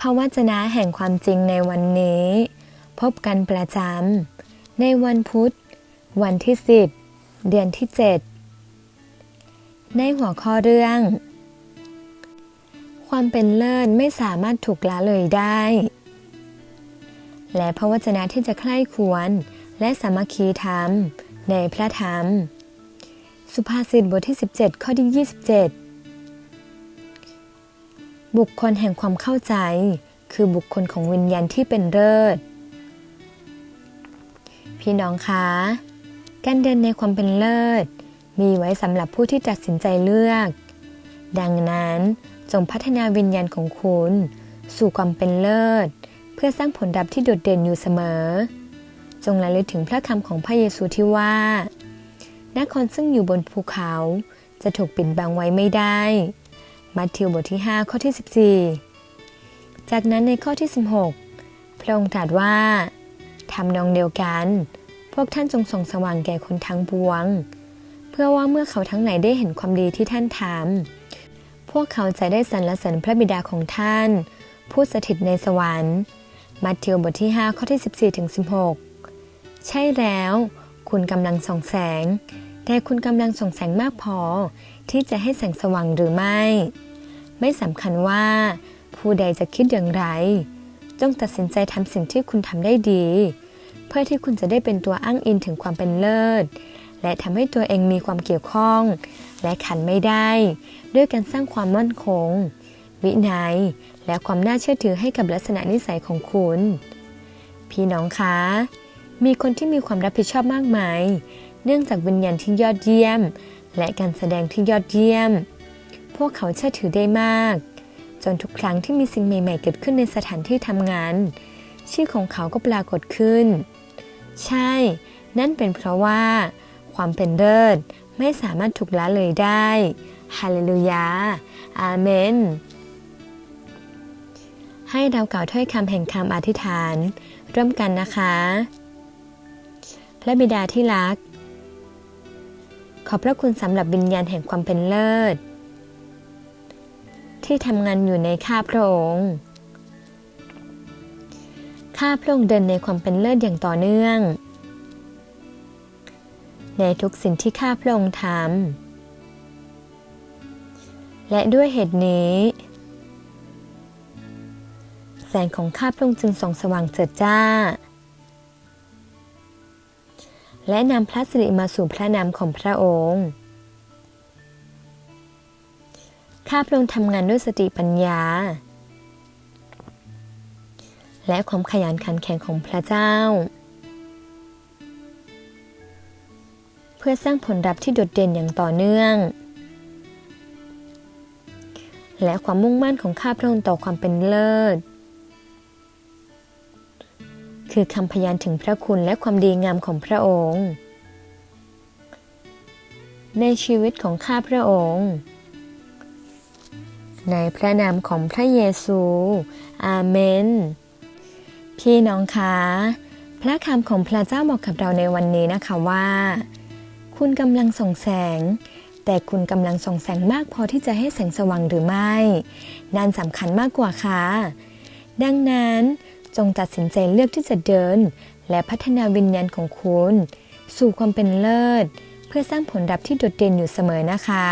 พระวจนะแห่งความจริงในวันนี้ พบกันประจำในวันพุธ วันที่ 10 เดือนที่ 7 ในหัวข้อเรื่อง ความเป็นเลิศไม่สามารถถูกละเลยได้ และพระวจนะที่จะใคร่ควรและสามัคคีธรรมในพระธรรม สุภาษิตบทที่ 17 ข้อที่ 27 บุคคลแห่งความเข้าใจ คือบุคคลของวิญญาณที่เป็นเลิศ พี่น้องคะ การเดินในความเป็นเลิศ มีไว้สำหรับผู้ที่ตัดสินใจเลือก ดังนั้นจงพัฒนาวิญญาณของคุณ สู่ความเป็นเลิศ เพื่อสร้างผลลัพธ์ที่โดดเด่นอยู่เสมอ จงระลึกถึงพระคำของพระเยซูที่ว่านครซึ่งอยู่บนภูเขาจะถูกปิดบังไว้ไม่ได้ มัทธิวบทที่ 5 ข้อที่ 14 จากนั้นในข้อที่ 16 พระองค์ตรัสว่าทำนองเดียวกัน พวกท่านจงส่องสว่างแก่คนทั้งปวง เพื่อว่าเมื่อเขาทั้งหลายได้เห็นความดีที่ท่านทำพวกเขาจะได้สรรเสริญพระบิดาของท่าน ผู้สถิตในสวรรค์ มัทธิวบทที่ 5 ข้อที่ 14ถึง16 ใช่แล้ว คุณกำลังส่องแสง แต่คุณกำลังส่องแสงมากพอที่จะให้แสงสว่างหรือไม่ ไม่สำคัญว่า ผู้ใดจะคิดอย่างไร จงตัดสินใจทำสิ่งที่คุณทำได้ดี เพื่อที่คุณจะได้เป็นตัวอ้างอิงถึงความเป็นเลิศ และทำให้ตัวเองมีความเกี่ยวข้อง และขันไม่ได้ ด้วยการสร้างความมั่นคง วินัย และความน่าเชื่อถือให้กับลักษณะนิสัยของคุณ พี่น้องคะมีคนที่มีความรับผิดชอบมากมาย เนื่องจากวิญญาณที่ยอดเยี่ยม และการแสดงที่ยอดเยี่ยม พวกเขาเชื่อถือได้มาก จนทุกครั้งที่มีสิ่งใหม่ ๆ เกิดขึ้นในสถานที่ทำงาน ชื่อของเขาก็ปรากฏขึ้น ใช่ นั่นเป็นเพราะว่า ความเป็นเลิศไม่สามารถถูกละเลยได้ฮาเลลูยา อาเมน ให้เรากล่าวถ้อยคำแห่งคำอธิษฐาน ร่วมกันนะคะ พระบิดาที่รัก ขอบพระคุณสำหรับวิญญาณแห่งความเป็นเลิศ ที่ทำงานอยู่ในข้าพระองค์ข้าพระองค์เดินในความเป็นเลิศอย่างต่อเนื่อง ในทุกสิ่งที่ข้าพระองค์ทำและด้วยเหตุนี้ แสงของข้าพระองค์จึงส่องสว่างเจิดจ้า และนำพระสิริมาสู่พระนามของพระองค์ ข้าพระองค์ทำงานด้วยสติปัญญา และความขยันขันแข็งของพระเจ้า เพื่อสร้างผลลัพธ์ที่โดดเด่นอย่างต่อเนื่อง และความมุ่งมั่นของข้าพระองค์ต่อความเป็นเลิศ คือคำพยานถึงพระคุณและความดีงามของพระองค์ ในชีวิตของข้าพระองค์ ในพระนามของพระเยซู อาเมน พี่น้องคะ พระคำของพระเจ้าบอกกับเราในวันนี้นะคะว่า คุณกำลังส่องแสง แต่คุณกำลังส่องแสงมากพอที่จะให้แสงสว่างหรือไม่ นั่นสำคัญมากกว่าค่ะ ดังนั้นจงตัดสินใจเลือกที่จะเดิน และพัฒนาวิญญาณของคุณ สู่ความเป็นเลิศ เพื่อสร้างผลลัพธ์ที่โดดเด่นอยู่เสมอนะคะ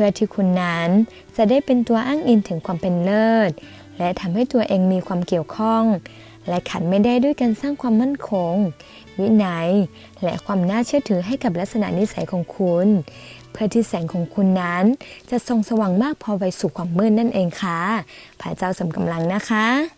พื่อที่คุณนั้นจะได้เป็นตัวอ้างอิงถึงความเป็นเลิศ และทำให้ตัวเองมีความเกี่ยวข้อง และขันไม่ได้ด้วยการสร้างความมั่นคง วินัย และความน่าเชื่อถือให้กับลักษณะนิสัยของคุณ เพื่อที่แสงของคุณนั้น จะส่องสว่างมากพอไปสู่ความมืดนั่นเองค่ะพระเจ้าสมกำลังนะคะ